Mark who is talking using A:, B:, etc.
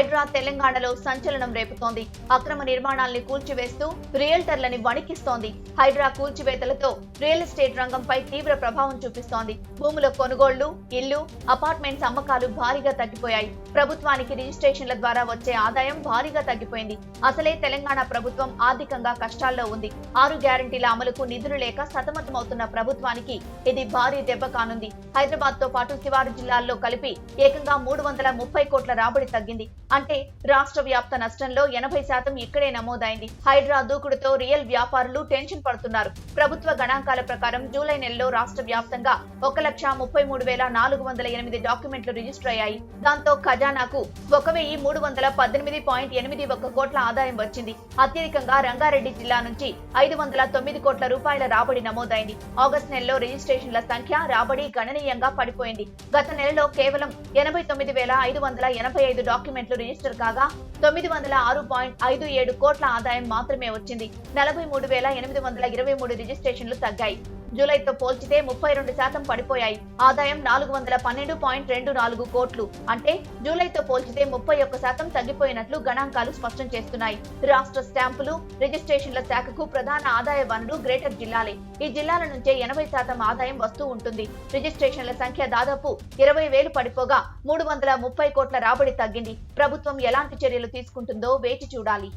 A: హైడ్రా తెలంగాణలో సంచలనం రేపుతోంది. అక్రమ నిర్మాణాల్ని కూల్చివేస్తూ రియల్టర్లని వణికిస్తోంది. హైడ్రా కూల్చివేతలతో రియల్ ఎస్టేట్ రంగంపై తీవ్ర ప్రభావం చూపిస్తోంది. భూముల కొనుగోళ్ళు ఇల్లు అపార్ట్మెంట్స్ అమ్మకాలు భారీగా తగ్గిపోయాయి. ప్రభుత్వానికి రిజిస్ట్రేషన్ల ద్వారా వచ్చే ఆదాయం భారీగా తగ్గిపోయింది. అసలే తెలంగాణ ప్రభుత్వం ఆర్థికంగా కష్టాల్లో ఉంది. ఆరు గ్యారంటీల అమలుకు నిధులు లేక సతమతమవుతున్న ప్రభుత్వానికి ఇది భారీ దెబ్బ కానుంది. హైదరాబాద్తో పాటు శివారు జిల్లాల్లో కలిపి ఏకంగా మూడు వందల ముప్పై కోట్ల రాబడి తగ్గింది. అంటే రాష్ట్ర వ్యాప్త నష్టంలో ఎనభై శాతం ఇక్కడే నమోదైంది. హైడ్రా దూకుడుతో రియల్ వ్యాపారులు టెన్షన్ పడుతున్నారు. ప్రభుత్వ గణాంకాల ప్రకారం జూలై నెలలో రాష్ట్ర వ్యాప్తంగా ఒక లక్ష ముప్పై మూడు వేల నాలుగు వందల ఎనిమిది డాక్యుమెంట్లు రిజిస్టర్ అయ్యాయి. దాంతో ఖజానాకు ఒక వెయ్యి మూడు వందల పద్దెనిమిది పాయింట్ ఎనిమిది ఒక్క కోట్ల ఆదాయం వచ్చింది. అత్యధికంగా రంగారెడ్డి జిల్లా నుంచి ఐదు వందల తొమ్మిది కోట్ల రూపాయల రాబడి నమోదైంది. ఆగస్టు నెలలో రిజిస్ట్రేషన్ల సంఖ్య రాబడి గణనీయంగా పడిపోయింది. గత నెలలో కేవలం ఎనభై తొమ్మిది వేల ఐదు వందల ఎనభై ఐదు డాక్యుమెంట్లు రిజిస్టర్ కాగా తొమ్మిది వందల ఆరు పాయింట్ ఐదు ఏడు కోట్ల ఆదాయం మాత్రమే వచ్చింది. నలభై మూడు వేల ఎనిమిది వందల ఇరవై మూడు రిజిస్ట్రేషన్లు తగ్గాయి. జూలైతో పోల్చితే ముప్పై రెండు శాతం పడిపోయాయి. ఆదాయం నాలుగు వందల పన్నెండు పాయింట్ రెండు నాలుగు కోట్లు. అంటే జూలైతో పోల్చితే ముప్పై ఒక్క శాతం తగ్గిపోయినట్లు గణాంకాలు స్పష్టం చేస్తున్నాయి. రాష్ట్ర స్టాంపులు రిజిస్ట్రేషన్ల శాఖకు ప్రధాన ఆదాయ వనరు గ్రేటర్ జిల్లాలే. ఈ జిల్లాల నుంచే ఎనభై శాతం ఆదాయం వస్తూ ఉంటుంది. రిజిస్ట్రేషన్ల సంఖ్య దాదాపు ఇరవై వేలు పడిపోగా మూడు వందల ముప్పై కోట్ల రాబడి తగ్గింది. ప్రభుత్వం ఎలాంటి చర్యలు తీసుకుంటుందో వేచి చూడాలి.